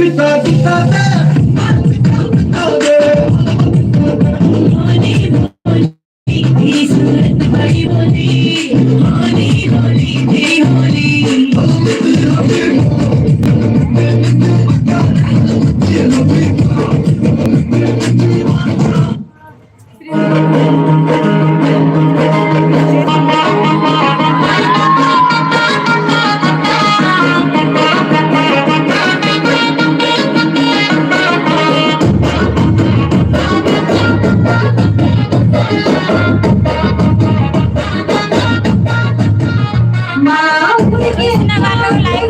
Happy birthday, lang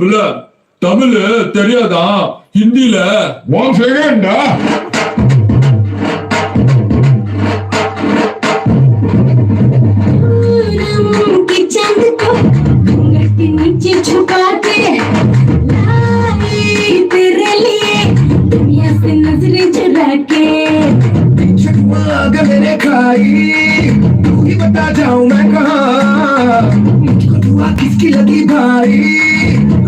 பிள்ளை தமிழ் தெரியாதா ஹிந்தில ஒன் செகண்டா की चंद को घूंघट के नीचे छुपा के लाई तेरे लिए दुनिया से नजरें चुरा के अगर मैंने खाई तू ही बता जाऊं मैं कहाँ मुझको दुआ किसकी लगी भाई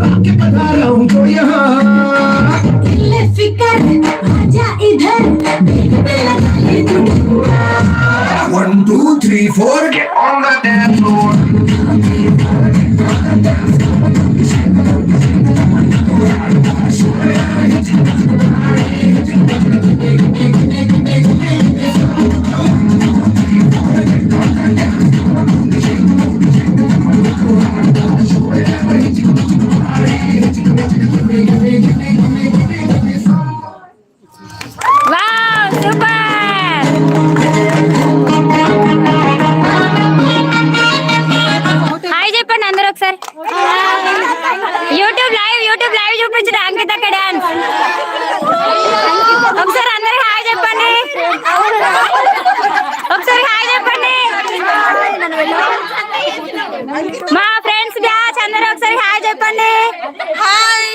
आके बता रहा हूँ तो यहाँ। फिकर आजा इधर। One two three four get on the మా ఫ్రెండ్స్ బ్యాచ్ అందరూ ఒకసారి హాయ్ చెప్పండి. హాయ్.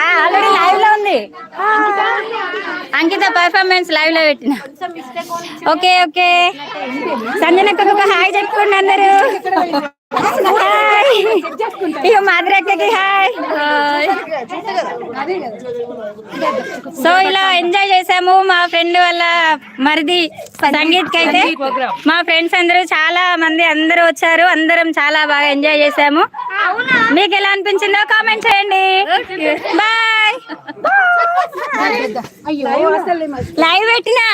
ఆల్రెడీ లైవ్లో ఉంది. అంకిత పర్ఫార్మెన్స్ లైవ్లో పెట్టిన. Okay okay. సంజనక్కకు ఒక హాయ్ చెప్పుకోండి అందరూ. హాయ్ ఇక మాదిరక్కకి హాయ్ సో ఇలా ఎంజాయ్ చేసాము మా ఫ్రెండ్ వాళ్ళ మరిది సంగీత్ అయితే. మా ఫ్రెండ్స్ అందరూ చాలా మంది అందరూ వచ్చారు. అందరం చాలా బాగా ఎంజాయ్ చేసాము. మీకు ఎలా అనిపించిందో కామెంట్ చేయండి. బాయ్ లైవ్ పెట్టినా?